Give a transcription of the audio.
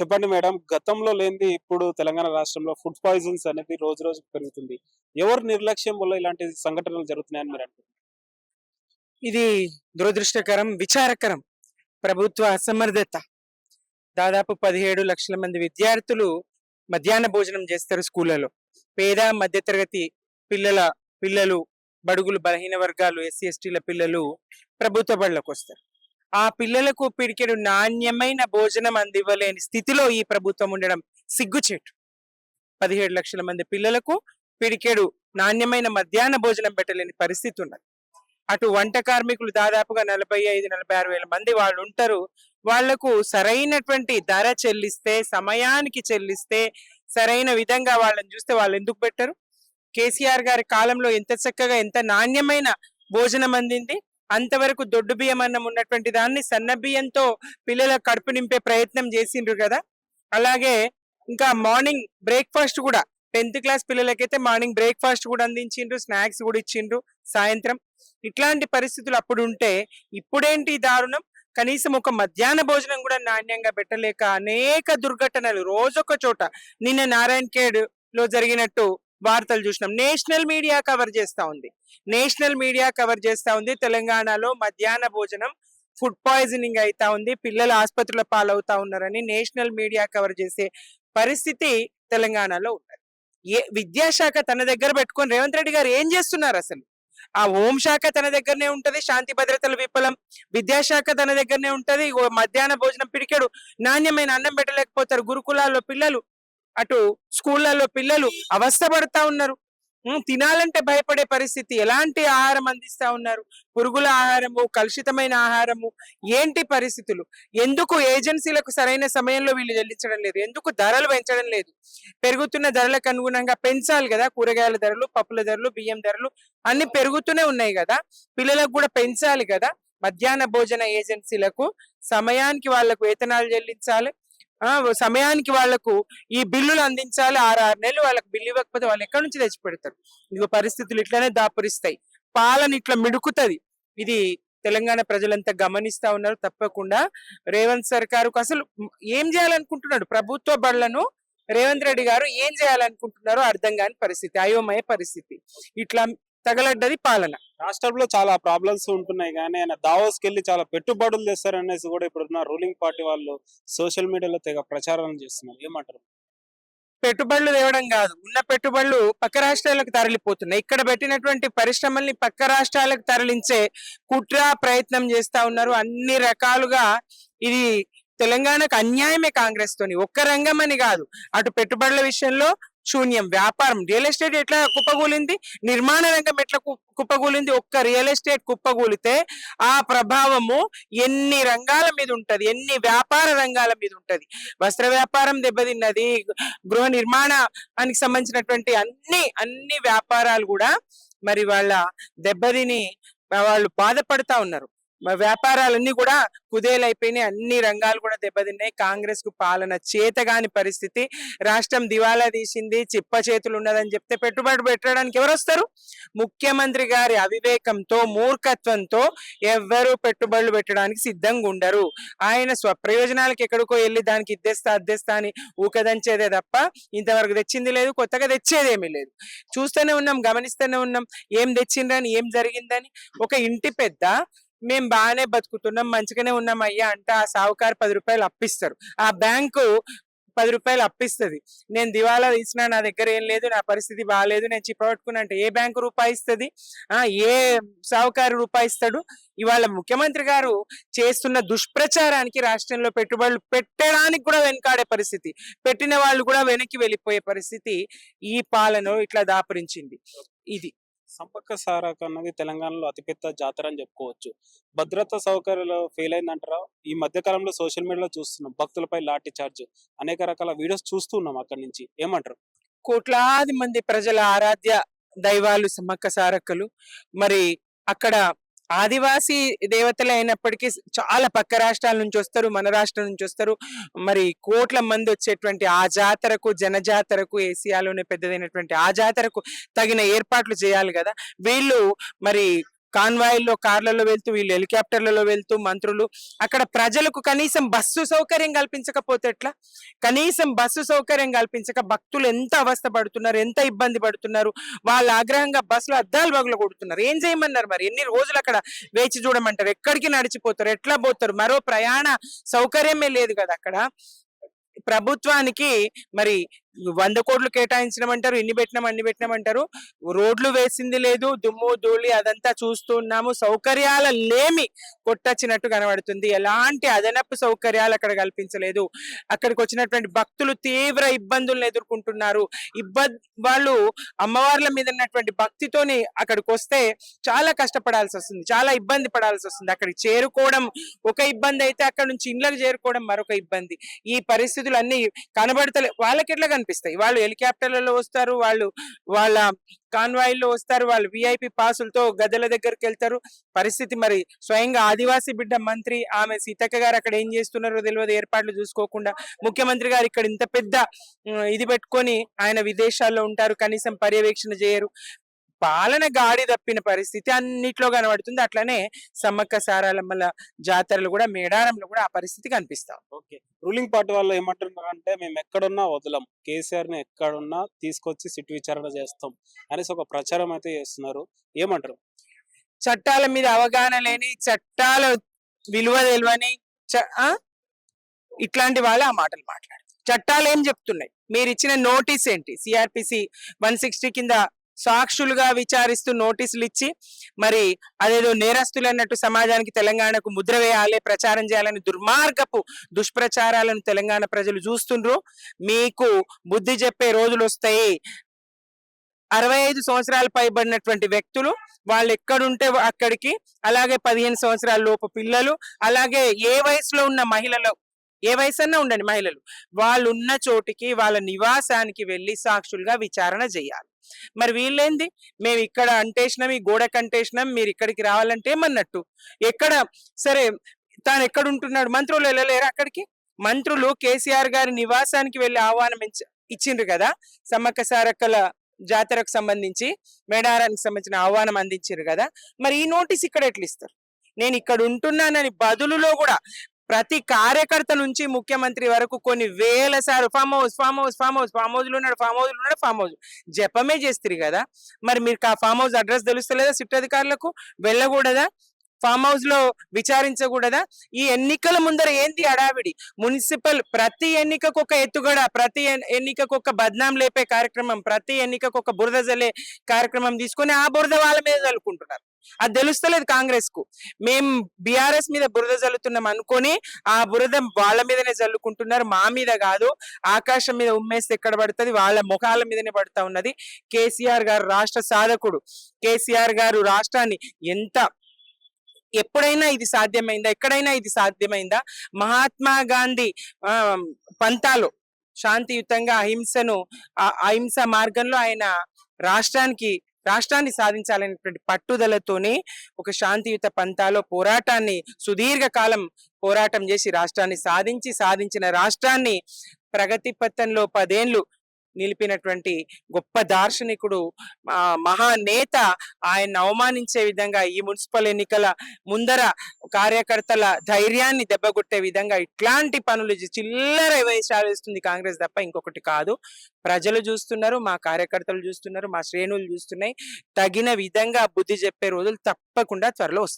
చెప్పండి మేడం గతంలో లేనిది ఇప్పుడు తెలంగాణ రాష్ట్రంలో ఫుడ్ పాయిజన్స్ అనేది రోజు రోజు పెరుగుతుంది. ఎవరు నిర్లక్ష్యం వల్ల ఇలాంటి సంఘటనలు జరుగుతున్నాయని మీరు ఇది దురదృష్టకరం విచారకరం. ప్రభుత్వ అసమర్థత. దాదాపు పదిహేడు లక్షల మంది విద్యార్థులు మధ్యాహ్న భోజనం చేస్తారు స్కూళ్ళలో. పేద మధ్యతరగతి పిల్లల పిల్లలు బడుగులు బలహీన వర్గాలు ఎస్సీ ఎస్టీల పిల్లలు ప్రభుత్వ బడులకు వస్తారు. ఆ పిల్లలకు పిడికెడు నాణ్యమైన భోజనం అందివ్వలేని స్థితిలో ఈ ప్రభుత్వం ఉండడం సిగ్గుచేటు. పదిహేడు లక్షల మంది పిల్లలకు పిడికెడు నాణ్యమైన మధ్యాహ్న భోజనం పెట్టలేని పరిస్థితి ఉన్నది. అటు వంట కార్మికులు దాదాపుగా నలభై ఐదు నలభై ఆరు వేల మంది వాళ్ళు ఉంటారు. వాళ్ళకు సరైనటువంటి ధర చెల్లిస్తే సమయానికి చెల్లిస్తే సరైన విధంగా వాళ్ళని చూస్తే వాళ్ళు ఎందుకు పెట్టరు? కేసీఆర్ గారి కాలంలో ఎంత చక్కగా ఎంత నాణ్యమైన భోజనం అందింది? అంతవరకు దొడ్డు బియ్యం అన్నం ఉన్నటువంటి దాన్ని సన్న బియ్యంతో పిల్లల కడుపు నింపే ప్రయత్నం చేసిండ్రు కదా. అలాగే ఇంకా మార్నింగ్ బ్రేక్ఫాస్ట్ కూడా టెన్త్ క్లాస్ పిల్లలకైతే మార్నింగ్ బ్రేక్ఫాస్ట్ కూడా అందించిండ్రు స్నాక్స్ కూడా ఇచ్చిండ్రు సాయంత్రం. ఇట్లాంటి పరిస్థితులు అప్పుడు ఉంటే ఇప్పుడేంటి దారుణం? కనీసం ఒక మధ్యాహ్న భోజనం కూడా నాణ్యంగా పెట్టలేక అనేక దుర్ఘటనలు రోజొక చోట. నిన్న నారాయణ ఖేడ్లో జరిగినట్టు వార్తలు చూసినాం. నేషనల్ మీడియా కవర్ చేస్తూ ఉంది. నేషనల్ మీడియా కవర్ చేస్తా ఉంది. తెలంగాణలో మధ్యాహ్న భోజనం ఫుడ్ పాయిజనింగ్ అవుతా ఉంది. పిల్లలు ఆసుపత్రుల పాలవుతా ఉన్నారని నేషనల్ మీడియా కవర్ చేసే పరిస్థితి తెలంగాణలో ఉన్నది. ఏ విద్యాశాఖ తన దగ్గర పెట్టుకొని రేవంత్ రెడ్డి గారు ఏం చేస్తున్నారు అసలు? ఆ హోంశాఖ తన దగ్గరనే ఉంటది. శాంతి భద్రతల విఫలం విద్యాశాఖ తన దగ్గరనే ఉంటది. ఓ మధ్యాహ్న భోజనం పిడికెడు. నాణ్యమైన అన్నం పెట్టలేకపోతారు. గురుకులాల్లో పిల్లలు అటు స్కూళ్ళల్లో పిల్లలు అవస్థపడతా ఉన్నారు. తినాలంటే భయపడే పరిస్థితి. ఎలాంటి ఆహారం అందిస్తా ఉన్నారు? పురుగుల ఆహారము కలుషితమైన ఆహారము ఏంటి పరిస్థితులు? ఎందుకు ఏజెన్సీలకు సరైన సమయంలో వీళ్ళు చెల్లించడం లేదు? ఎందుకు ధరలు పెంచడం లేదు? పెరుగుతున్న ధరలకు అనుగుణంగా పెంచాలి కదా? కూరగాయల ధరలు పప్పుల ధరలు బియ్యం ధరలు అన్ని పెరుగుతూనే ఉన్నాయి కదా? పిల్లలకు కూడా పెంచాలి కదా? మధ్యాహ్న భోజన ఏజెన్సీలకు సమయానికి వాళ్ళకు వేతనాలు చెల్లించాలి. సమయానికి వాళ్ళకు ఈ బిల్లులు అందించాలి ఆరు ఆరు నెలలు వాళ్ళకి బిల్లు ఇవ్వకపోతే వాళ్ళు ఎక్కడి నుంచి తెచ్చి పెడతారు ఇదిగో పరిస్థితులు ఇట్లానే దాపురిస్తాయి. పాలన ఇట్లా మిడుకుతది. ఇది తెలంగాణ ప్రజలంతా గమనిస్తా ఉన్నారు. తప్పకుండా రేవంత్ సర్కారుకు అసలు ఏం చేయాలనుకుంటున్నాడు? ప్రభుత్వ బళ్ళను రేవంత్ రెడ్డి గారు ఏం చేయాలనుకుంటున్నారో అర్థం కాని పరిస్థితి అయోమయ పరిస్థితి. ఇట్లా తగలడ్డది పాలన. రాష్ట్రంలో చాలా ప్రాబ్లమ్స్ ఉంటున్నాయి కానీ ఆయన దావోస్కి వెళ్ళి చాలా పెట్టుబడులు తెస్తారనేసి కూడా ఇప్పుడున్న రూలింగ్ పార్టీ వాళ్ళు సోషల్ మీడియాలో తెగ ప్రచారం చేస్తున్నారు. ఏమంటారు? పెట్టుబడులు తేవడం కాదు. ఉన్న పెట్టుబడులు పక్క రాష్ట్రాలకు తరలిపోతున్నాయి. ఇక్కడ పెట్టినటువంటి పరిశ్రమల్ని పక్క రాష్ట్రాలకు తరలించే కుట్ర ప్రయత్నం చేస్తా ఉన్నారు. అన్ని రకాలుగా ఇది తెలంగాణకు అన్యాయమే కాంగ్రెస్ తోని. ఒక్క రంగం అని కాదు. అటు పెట్టుబడుల విషయంలో శూన్యం. వ్యాపారం. రియల్ ఎస్టేట్ ఎట్లా కుప్పగూలింది? నిర్మాణ రంగం ఎట్లా కుప్పగూలింది? ఒక్క రియల్ ఎస్టేట్ కుప్పగూలితే ఆ ప్రభావము ఎన్ని రంగాల మీద ఉంటది? ఎన్ని వ్యాపార రంగాల మీద ఉంటది? వస్త్ర వ్యాపారం దెబ్బతిన్నది గృహ నిర్మాణానికి సంబంధించినటువంటి అన్ని అన్ని వ్యాపారాలు కూడా మరి వాళ్ళ దెబ్బతిని వాళ్ళు బాధపడతా ఉన్నారు. వ్యాపారాలన్నీ కూడా కుదేలైపోయినాయి. అన్ని రంగాలు కూడా దెబ్బతిన్నాయి. కాంగ్రెస్కు పాలన చేతగాని పరిస్థితి. రాష్ట్రం దివాలా తీసింది. చిప్ప చేతులు ఉన్నదని చెప్తే పెట్టుబడి పెట్టడానికి ఎవరు వస్తారు ముఖ్యమంత్రి గారి అవివేకంతో మూర్ఖత్వంతో ఎవ్వరు పెట్టుబడులు పెట్టడానికి సిద్ధంగా ఉండరు. ఆయన స్వప్రయోజనాలకు ఎక్కడికో వెళ్ళి దానికి ఇద్దేస్తా అద్దేస్తా అని ఊకదంచేదే తప్ప ఇంతవరకు తెచ్చింది లేదు కొత్తగా తెచ్చేదేమీ లేదు. చూస్తూనే ఉన్నాం గమనిస్తూనే ఉన్నాం. ఏం తెచ్చిండ్రని ఏం జరిగిందని. ఒక ఇంటి పెద్ద మేము బాగానే బతుకుతున్నాం మంచిగానే ఉన్నాం అయ్యా అంటే ఆ సావుకారు పది రూపాయలు అప్పిస్తారు. ఆ బ్యాంకు పది రూపాయలు అప్పిస్తుంది. నేను దివాలా తీసినా నా దగ్గర ఏం లేదు నా పరిస్థితి బాగాలేదు నేను చిప్పబట్టుకున్నా అంటే ఏ బ్యాంకు రూపాయి ఇస్తుంది? ఆ ఏ సావుకారు రూపాయి ఇస్తాడు? ఇవాళ ముఖ్యమంత్రి గారు చేస్తున్న దుష్ప్రచారానికి రాష్ట్రంలో పెట్టుబడులు పెట్టడానికి కూడా వెనకాడే పరిస్థితి. పెట్టిన వాళ్ళు కూడా వెనక్కి వెళ్ళిపోయే పరిస్థితి ఈ పాలన ఇట్లా దాపురించింది. ఇది. సంపక్క సారక అన్నది తెలంగాణలో అతిపెద్ద జాతర అని చెప్పుకోవచ్చు. భద్రతా సౌకర్యాలు ఫెయిల్ అయిందంటారా? ఈ మధ్య కాలంలో సోషల్ మీడియాలో చూస్తున్నాం. భక్తులపై లాఠీ చార్జ్ అనేక రకాల వీడియోస్ చూస్తున్నాం అక్కడి నుంచి. ఏమంటారు? కోట్లాది మంది ప్రజల ఆరాధ్య దైవాలు సమ్మక్క సారక్కలు మరి అక్కడ ఆదివాసీ దేవతలు అయినప్పటికీ చాలా పక్క రాష్ట్రాల నుంచి వస్తారు మన రాష్ట్రం నుంచి వస్తారు. మరి కోట్ల మంది వచ్చేటువంటి ఆ జాతరకు జనజాతరకు ఏసియాలోనే పెద్దదైనటువంటి ఆ జాతరకు తగిన ఏర్పాట్లు చేయాలి కదా. వీళ్ళు మరి కాన్వాయిల్లో కార్లలో వెళ్తూ వీళ్ళు హెలికాప్టర్లలో వెళ్తూ మంత్రులు అక్కడ ప్రజలకు కనీసం బస్సు సౌకర్యం కల్పించకపోతే ఎట్లా? కనీసం బస్సు సౌకర్యం కల్పించక భక్తులు ఎంత అవస్థ పడుతున్నారు ఎంత ఇబ్బంది పడుతున్నారు వాళ్ళ ఆగ్రహంగా బస్సులు అద్దాలు బగులు కొడుతున్నారు ఏం చేయమన్నారు మరి? ఎన్ని రోజులు అక్కడ వేచి చూడమంటారు? ఎక్కడికి నడిచిపోతారు? ఎట్లా పోతారు? మరో ప్రయాణ సౌకర్యమే లేదు కదా అక్కడ. ప్రభుత్వానికి మరి వంద కోట్లు కేటాయించమంటారు ఇన్ని పెట్టినాం అన్ని పెట్టినామంటారు. రోడ్లు వేసింది లేదు దుమ్ము ధూళి అదంతా చూస్తున్నాము సౌకర్యాల లేమి కొట్టచ్చినట్టు కనబడుతుంది. ఎలాంటి అదనపు సౌకర్యాలు అక్కడ కల్పించలేదు. అక్కడికి వచ్చినటువంటి భక్తులు తీవ్ర ఇబ్బందులను ఎదుర్కొంటున్నారు. ఇబ్బంది వాళ్ళు అమ్మవార్ల మీద ఉన్నటువంటి భక్తితోని అక్కడికి వస్తే చాలా కష్టపడాల్సి వస్తుంది. చాలా ఇబ్బంది పడాల్సి వస్తుంది. అక్కడికి చేరుకోవడం ఒక ఇబ్బంది అయితే అక్కడ నుంచి ఇండ్లకు చేరుకోవడం మరొక ఇబ్బంది. ఈ పరిస్థితులు అన్ని కనబడతలే వాళ్ళకి ఎట్లా కనిపిస్తాయి. వాళ్ళు హెలికాప్టర్లలో వస్తారు వాళ్ళు వాళ్ళ కాన్వాయిల్లో వస్తారు వాళ్ళు విఐపి పాసులతో గదల దగ్గరికి వెళ్తారు. పరిస్థితి మరి స్వయంగా ఆదివాసీ బిడ్డ మంత్రి ఆమె సీతక్క గారు అక్కడ ఏం చేస్తున్నారో తెలియదు ఏర్పాట్లు చూసుకోకుండా. ముఖ్యమంత్రి గారు ఇక్కడ ఇంత పెద్ద ఇది పెట్టుకొని ఆయన విదేశాల్లో ఉంటారు కనీసం పర్యవేక్షణ చేయరు. పాలన గాడి తప్పిన పరిస్థితి అన్నిట్లో కనబడుతుంది. అట్లనే సమ్మక్క సారాలమ్మల జాతరలు కూడా మేడారంలో కూడా ఆ పరిస్థితి కనిపిస్తాం ఓకే. రూలింగ్ పార్టీ వాళ్ళు ఏమంటున్నారు అంటే మేము ఎక్కడున్నా వదలం. కేసీఆర్ని ఎక్కడున్నా తీసుకొచ్చి సిట్ విచారణ చేస్తాం. అనేసి ఒక ప్రచారం అయితే చేస్తున్నారు. ఏమంటారు? చట్టాల మీద అవగాహన లేని చట్టాల విలువ తెలియని చ- ఆ? ఇట్లాంటి వాళ్ళు ఆ మాటలు మాట్లాడారు చట్టాలు ఏం చెప్తున్నాయి? మీరు ఇచ్చిన నోటీస్ ఏంటి? సిఆర్పిసి వన్ సిక్స్టీ కింద సాక్షులుగా విచారిస్తూ నోటీసులు ఇచ్చి మరి అదేదో నేరస్తులు అన్నట్టు సమాజానికి తెలంగాణకు ముద్ర వేయాలి ప్రచారం చేయాలని దుర్మార్గపు దుష్ప్రచారాలను తెలంగాణ ప్రజలు చూస్తుండ్రు. మీకు బుద్ధి చెప్పే రోజులు వస్తాయి అరవై ఐదు సంవత్సరాలు పైబడినటువంటి వ్యక్తులు వాళ్ళు ఎక్కడుంటే అక్కడికి అలాగే పదిహేను సంవత్సరాల లోపు పిల్లలు అలాగే ఏ వయసులో ఉన్న మహిళలు ఏ వయసు ఉండండి మహిళలు వాళ్ళు ఉన్న చోటికి వాళ్ళ నివాసానికి వెళ్ళి సాక్షులుగా విచారణ చేయాలి. మరి వీళ్ళేంది? మేము ఇక్కడ అంటేసినాం ఈ గోడ కంటేసినాం మీరు ఇక్కడికి రావాలంటే ఏమన్నట్టు. ఎక్కడ సరే తాను ఎక్కడ ఉంటున్నాడు మంత్రులు వెళ్ళలేరు అక్కడికి? మంత్రులు కేసీఆర్ గారి నివాసానికి వెళ్ళి ఆహ్వానం ఇచ్చిండ్రు కదా? సమ్మక్క సారక్కల జాతరకు సంబంధించి మేడారానికి సంబంధించిన ఆహ్వానం అందించారు కదా? మరి ఈ నోటీస్ ఇక్కడ ఎట్లా ఇస్తారు? నేను ఇక్కడ ఉంటున్నానని బదులులో కూడా ప్రతి కార్యకర్త నుంచి ముఖ్యమంత్రి వరకు కొన్ని వేల సార్లు farm house farm house farm house farm హౌస్లు ఉన్నాడు ఫామ్ హౌస్లో ఉన్నాడు ఫామ్ హౌస్. జపమే చేస్తారు కదా. మరి మీరు ఆ ఫామ్ హౌస్ అడ్రస్ తెలుస్తలేదా సిట్ అధికారులకు? వెళ్ళకూడదా? ఫామ్ హౌస్లో విచారించకూడదా? ఈ ఎన్నికల ముందర ఏంది అడావిడి మున్సిపల్ ప్రతి ఎన్నికకు ఒక ఎత్తుగడ ప్రతి ఎన్నికకు ఒక బద్నాం లేపే కార్యక్రమం ప్రతి ఎన్నికకు ఒక బురద జల్లే కార్యక్రమం తీసుకొని ఆ బురద వాళ్ళ మీద చల్లుకుంటున్నారు అది తెలుస్తలేదు కాంగ్రెస్కు మేం బిఆర్ఎస్ మీద బురద జల్లుతున్నాం అనుకొని ఆ బురద వాళ్ళ మీదనే జల్లుకుంటున్నారు. మా మీద కాదు ఆకాశం మీద ఉమ్మేస్తే ఎక్కడ పడుతుంది? వాళ్ళ ముఖాల మీదనే పడుతా ఉన్నది. కేసీఆర్ గారు రాష్ట్ర సాధకుడు. కేసీఆర్ గారు రాష్ట్రాన్ని ఎంత ఎప్పుడైనా ఇది సాధ్యమైందా? ఎక్కడైనా ఇది సాధ్యమైందా? మహాత్మా గాంధీ ఆ శాంతియుతంగా అహింసను అహింస మార్గంలో ఆయన రాష్ట్రానికి రాష్ట్రాన్ని సాధించాలనేటువంటి పట్టుదలతోనే ఒక శాంతియుత పంతాలో పోరాటాన్ని సుదీర్ఘ కాలం పోరాటం చేసి రాష్ట్రాన్ని సాధించి సాధించిన రాష్ట్రాన్ని ప్రగతి పథంలో పదేండ్లు నిలిపినటువంటి గొప్ప దార్శనికుడు మహానేత ఆయన అవమానించే విధంగా ఈ మున్సిపల్ ఎన్నికల ముందర కార్యకర్తల ధైర్యాన్ని దెబ్బగొట్టే విధంగా ఇట్లాంటి పనులు చిల్లర వేషాలు కాంగ్రెస్ తప్ప ఇంకొకటి కాదు. ప్రజలు చూస్తున్నారు మా కార్యకర్తలు చూస్తున్నారు మా శ్రేణులు చూస్తున్నాయి. తగిన విధంగా బుద్ధి చెప్పే రోజులు తప్పకుండా త్వరలో వస్తాయి.